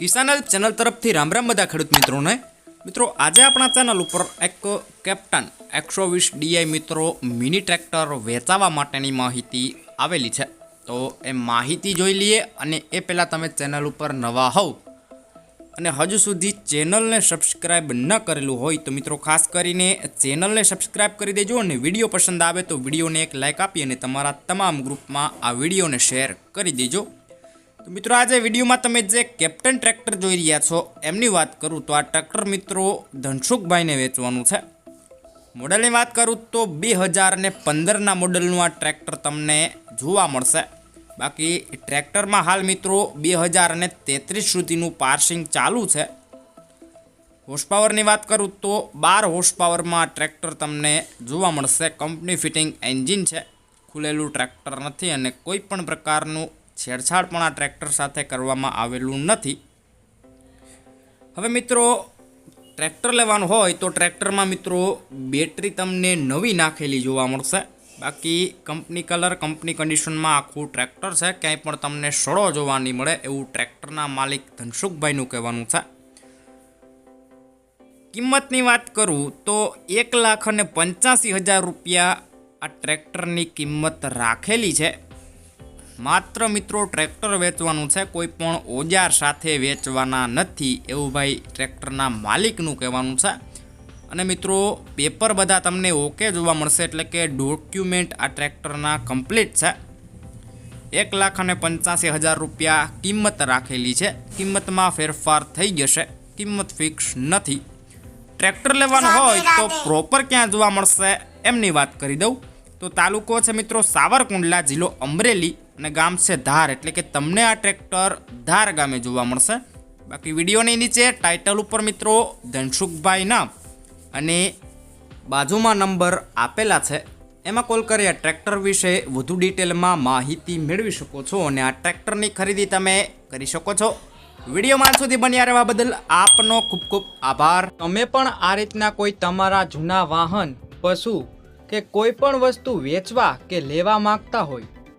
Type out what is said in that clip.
કિસાન help channel તરફથી રામ રામ બધા ખેડૂત મિત્રોને. મિત્રો, આજે આપણા ચેનલ ઉપર એક કેપ્ટન એકસો વીસ ડીઆઈ મિત્રો મિની ટ્રેક્ટર વેચાવા માટેની માહિતી આવેલી છે. તો એ માહિતી જોઈ લઈએ અને એ પહેલાં તમે ચેનલ ઉપર નવા હોવ અને હજુ સુધી ચેનલને સબસ્ક્રાઇબ ન કરેલું હોય તો મિત્રો ખાસ કરીને ચેનલને સબસ્ક્રાઇબ કરી દેજો અને વીડિયો પસંદ આવે તો વિડીયોને એક લાઇક આપી અને તમારા તમામ ગ્રુપમાં આ વિડીયોને શેર કરી દેજો. તો મિત્રો, આજે વિડીયોમાં તમે જે કેપ્ટન ટ્રેક્ટર જોઈ રહ્યા છો, એમની વાત કરું તો આ ટ્રેક્ટર મિત્રો ધનસુખભાઈને વેચવાનું છે. મોડલની વાત કરું તો બે હજાર ને પંદરના મોડલનું આ ટ્રેક્ટર તમને જોવા મળશે. બાકી ટ્રેક્ટરમાં હાલ મિત્રો બે હજાર અને તેત્રીસ સુધીનું પાર્સિંગ ચાલુ છે. હોશપાવરની વાત કરું તો બાર હોશપાવરમાં ટ્રેક્ટર તમને જોવા મળશે. કંપની ફિટિંગ એન્જિન છે. ખુલેલું ટ્રેક્ટર નથી અને કોઈ પણ પ્રકારનું છેડછાડ પણ આ ટ્રેક્ટર સાથે કરવામાં આવેલું નથી. હવે મિત્રો, ટ્રેક્ટર લેવાનું હોય તો ટ્રેક્ટરમાં મિત્રો બેટરી તમને નવી નાખેલી જોવા મળશે. બાકી કંપની કલર, કંપની કન્ડિશનમાં આખું ટ્રેક્ટર છે. ક્યાંય પણ તમને સડો જોવા નહીં મળે એવું ટ્રેક્ટરના માલિક ધનસુખભાઈનું કહેવાનું છે. કિંમતની વાત કરું તો એક લાખ અને પંચ્યાસી હજાર રૂપિયા આ ટ્રેક્ટરની કિંમત રાખેલી છે. માત્ર મિત્રો ટ્રેક્ટર વેચવાનું છે કોઈ પણ ઓજાર સાથે વેચવાના નથી એવું ભાઈ ટ્રેક્ટરના માલિકનું કહેવાનું છે. અને મિત્રો પેપર બધા તમને ઓકે જોવા મળશે એટલે કે ડોક્યુમેન્ટ આ ટ્રેક્ટરના કમ્પ્લીટ છે. એક લાખ અને પંચ્યાસી હજાર રૂપિયા કિંમત રાખેલી છે. કિંમતમાં ફેરફાર થઈ જશે કિંમત ફિક્સ નથી. ટ્રેક્ટર લેવાનું હોય તો પ્રોપર ક્યાં જોવા મળશે એમની વાત કરી દઉં. તો તાલુકો છે મિત્રો સાવરકુંડલા જિલ્લો અમરેલી. અને ગામ છે ધાર, એટલે કે તમને આ ટ્રેક્ટર ધાર ગામે જોવા મળશે. બાકી વિડીયોની નીચે ટાઇટલ ઉપર મિત્રો ધનસુખભાઈના અને બાજુમાં નંબર આપેલા છે. એમાં કોલ કરી આ ટ્રેક્ટર વિશે વધુ ડિટેલમાં માહિતી મેળવી શકો છો અને આ ટ્રેક્ટરની ખરીદી તમે કરી શકો છો. વિડીયોમાં સુધી બન્યા રહેવા બદલ આપનો ખૂબ ખૂબ આભાર. તમે પણ આ રીતના કોઈ તમારા જૂના વાહન, પશુ કે કોઈ પણ વસ્તુ વેચવા કે લેવા માંગતા હોય